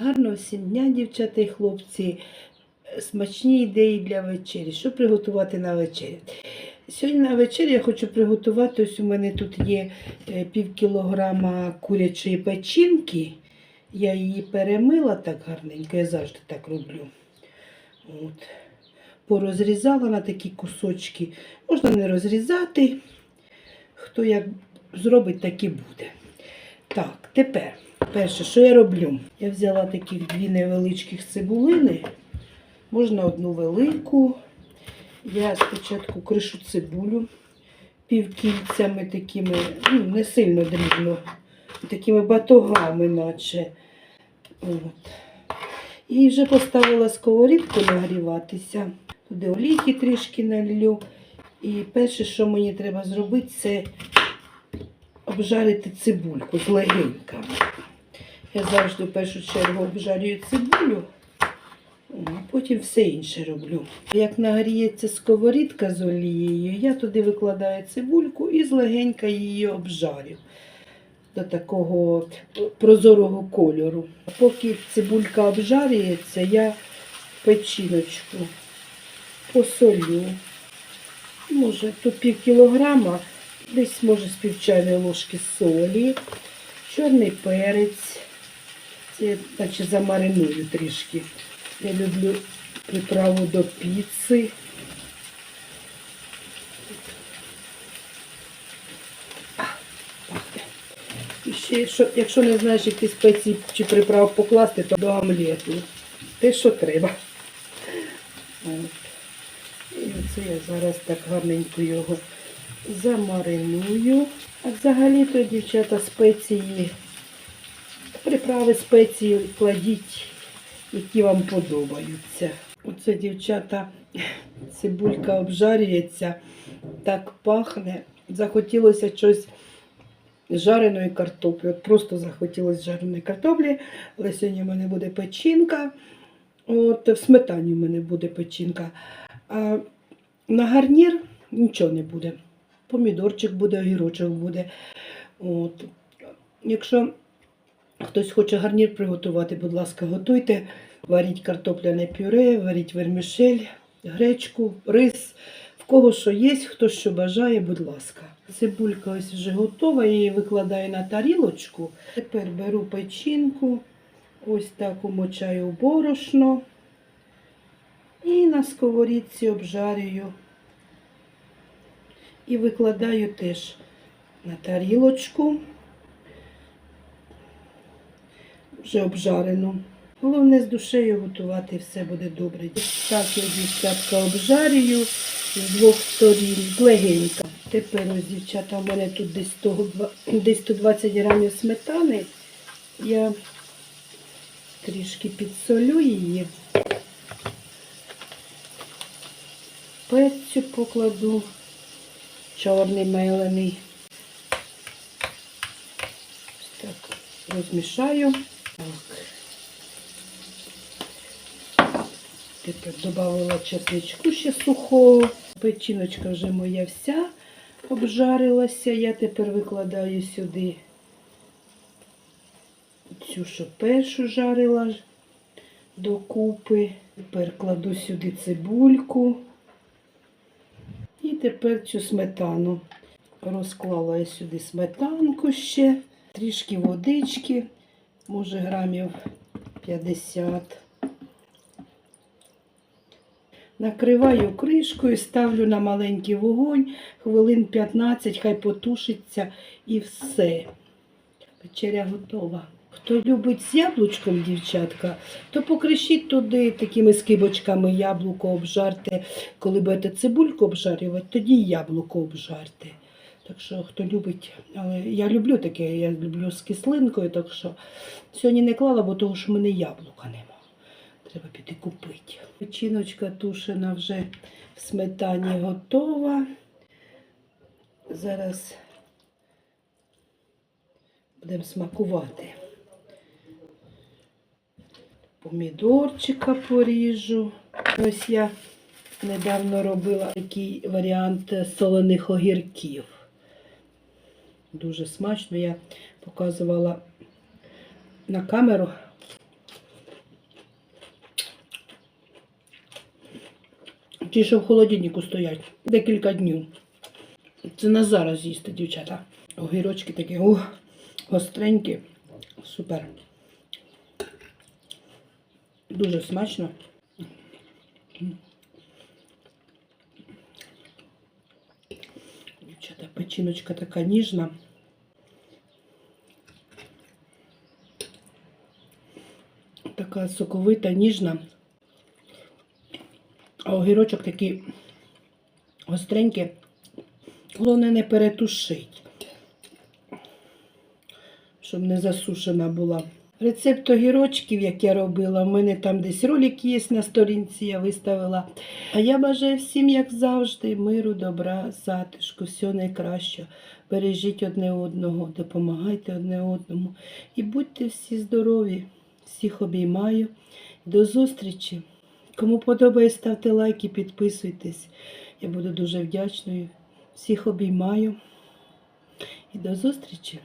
Гарного всім дня, дівчата і хлопці. Смачні ідеї для вечері. Що приготувати на вечерю? Сьогодні на вечерю я хочу приготувати. Ось у мене тут є е, пів кілограма курячої печінки. Я її перемила так гарненько, я завжди так роблю. От. Порозрізала на такі кусочки. Можна не розрізати. Хто як зробить, так і буде. Так, тепер, перше, що я роблю? Я взяла таких дві невеличких цибулини, можна одну велику. Я спочатку кришу цибулю півкільцями такими, ну, не сильно дрібно, такими батогами, наче. От. І вже поставила сковорідку нагріватися. Туди олійки трішки налью. І перше, що мені треба зробити, це обжарити цибульку з легеньками. Я завжди в першу чергу обжарюю цибулю, а потім все інше роблю. Як нагріється сковорідка з олією, я туди викладаю цибульку і злегенька її обжарю до такого прозорого кольору. Поки цибулька обжарюється, я печіночку посолю. Може, тут пів кілограма, десь може з пів чайної ложки солі, чорний перець. Це я наче замариную трішки. Я люблю приправу до піци. І ще, якщо не знаєш, які спеції чи приправ покласти, то до омлету. Те, що треба. От. І оце я зараз так гарненько його замариную. А взагалі-то, дівчата, спеції, приправи спеції кладіть, які вам подобаються. Оце, дівчата, цибулька обжарюється, так пахне. Захотілося щось жареної картоплі. От просто захотілося жареної картоплі, але сьогодні в мене буде печінка. От в сметані в мене буде печінка. А на гарнір нічого не буде. Помідорчик буде, огірочок буде. От. Якщо хтось хоче гарнір приготувати, будь ласка, готуйте. Варіть картопляне пюре, варіть вермішель, гречку, рис. В кого що є, хто що бажає, будь ласка. Цибулька ось вже готова, я її викладаю на тарілочку. Тепер беру печінку, ось так умочаю борошно. І на сковорідці обжарюю. І викладаю теж на тарілочку. Вже обжарену. Головне з душею готувати все буде добре. Так я дівчатка обжарюю з двох сторін, легенько. Тепер ось, дівчата, у мене тут десь, 100, десь 120 грамів сметани. Я трішки підсолю її. Перцю покладу, чорний мелений. Так, розмішаю. Так. Тепер додала чесничку ще сухого. Печіночка вже моя вся обжарилася. Я тепер викладаю сюди цю, що першу жарила докупи. Тепер кладу сюди цибульку. Тепер цю сметану. Розклала я сюди сметанку ще, трішки водички, може грамів 50. Накриваю кришкою, ставлю на маленький вогонь, хвилин 15, хай потушиться і все. Вечеря готова. Хто любить з яблучком, дівчатка, то покришіть туди такими скибочками яблуко обжарте. Коли будете цибульку обжарювати, тоді яблуко обжарте. Так що, хто любить, але я люблю таке, я люблю з кислинкою, так що сьогодні не клала, бо того що в мене яблука нема. Треба піти купити. Печіночка тушена вже в сметані готова. Зараз будемо смакувати помідорчика поріжу. Ось я недавно робила такий варіант солених огірків. Дуже смачно я показувала на камеру. Ті, що в холодильнику стоять декілька днів. Це на зараз їсти, дівчата. Огірочки такі, о, гостренькі, супер. Дуже смачно. Дівчата, печіночка така ніжна. Така соковита, ніжна. А огірочок такий гостренький. Головне не перетушить, щоб не засушена була. Рецепт огірочків, як я робила, у мене там десь ролик є на сторінці, я виставила. А я бажаю всім, як завжди, миру, добра, затишку, всього найкращого. Бережіть одне одного, допомагайте одне одному. І будьте всі здорові. Всіх обіймаю. До зустрічі. Кому подобається, ставте лайки, підписуйтесь. Я буду дуже вдячною. Всіх обіймаю. І до зустрічі!